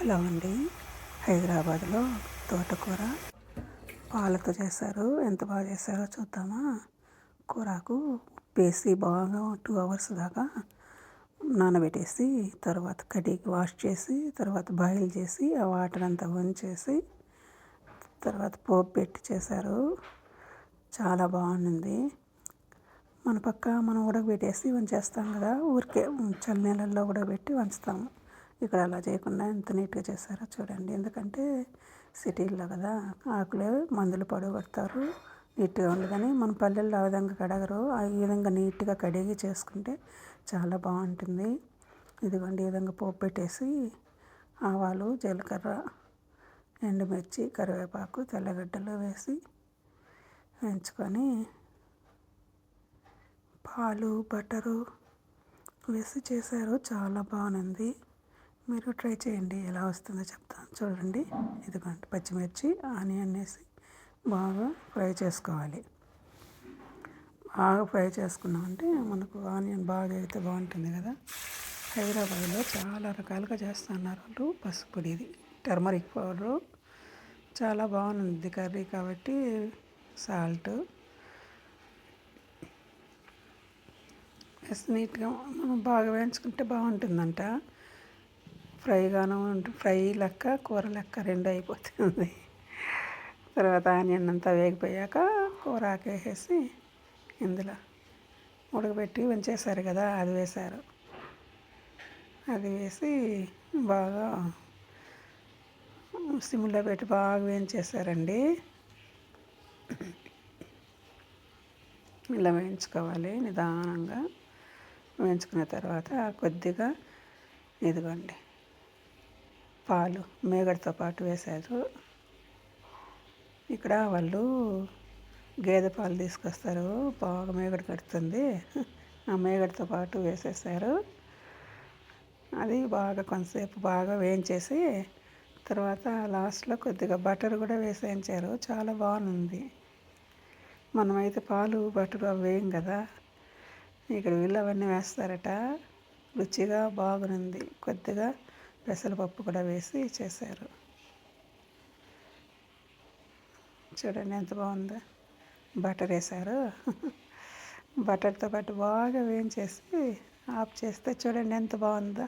Hello అండి. హైదరాబాద్లో తోటకూర పాలతో చేశారు. ఎంత బాగా చేశారో చూద్దామా? కూరకు ఉప్పేసి బాగా టూ అవర్స్ దాకా నానబెట్టేసి తర్వాత కడిగి వాష్ చేసి తర్వాత బాయిల్ చేసి ఆ వాటర్ అంతా వంచేసి తర్వాత పోపు పెట్టి చేశారు. చాలా బాగుంది మన పక్క మనం ఉడకబెట్టేసి వంచేస్తాం కదా ఊరికే చల్ల నీళ్ళల్లో ఉడకబెట్టి వంచుతాము. ఇక్కడ అలా చేయకుండా ఎంత నీట్గా చేశారో చూడండి. ఎందుకంటే సిటీల్లో కదా ఆకులు మందులు పడగొడతారు నీట్గా ఉండదని మన పల్లెల్లో ఆ విధంగా కడగరు. ఆ విధంగా నీట్గా కడిగి చేసుకుంటే చాలా బాగుంటుంది. ఇదిగోండి ఈ విధంగా పోపు పెట్టేసి ఆవాలు జీలకర్ర ఎండుమిర్చి కరివేపాకు తెల్లగడ్డలు వేసి వేయించుకొని పాలు బటరు వేసి చేశారు. చాలా బాగుంది. మీరు ట్రై చేయండి ఎలా వస్తుందో చెప్తాను చూడండి ఇదిగోండి పచ్చిమిర్చి ఆనియన్ వేసి బాగా ఫ్రై చేసుకోవాలి. బాగా ఫ్రై చేసుకున్నామంటే మనకు ఆనియన్ బాగా అయితే బాగుంటుంది కదా. హైదరాబాద్లో చాలా రకాలుగా చేస్తున్నారు వాళ్ళు పసుపు పొడిది టర్మరిక్ పౌడరు చాలా బాగుంది కర్రీ కాబట్టి సాల్ట్ నీట్గా మనం బాగా వేయించుకుంటే బాగుంటుందంట. ఫ్రైగాను ఫ్రై లెక్క కూర లెక్క రెండు అయిపోతుంది. తర్వాత ఆనియన్ అంతా వేగిపోయాక కూర ఆకేసేసి ఇందులో ఉడకబెట్టి ఉంచేసారు కదా అది వేశారు. అది వేసి బాగా సిమ్లో పెట్టి బాగా వేయించేసారండి ఇలా వేయించుకోవాలి నిదానంగా. వేయించుకున్న తర్వాత కొద్దిగా ఇదిగోండి. పాలు మేగడతో పాటు వేశారు. ఇక్కడ వాళ్ళు గేదె పాలు తీసుకొస్తారు. బాగా మేగడ కడుతుంది. ఆ మేగడతో పాటు వేసేసారు. అది బాగా కొంతసేపు బాగా వేయించేసి తర్వాత లాస్ట్లో కొద్దిగా బటర్ కూడా వేసేయించారు చాలా బాగుంది. మనమైతే పాలు బటర్ అవి వేయం కదా. ఇక్కడ వీళ్ళు అవన్నీ వేస్తారట. రుచిగా బాగుంది. కొద్దిగా పెసరపప్పు కూడా వేసి చేశారు. చూడండి ఎంత బాగుందో. బటర్ వేశారు. బటర్తో పాటు బాగా వేయించేసి ఆఫ్ చేస్తే చూడండి ఎంత బాగుందో.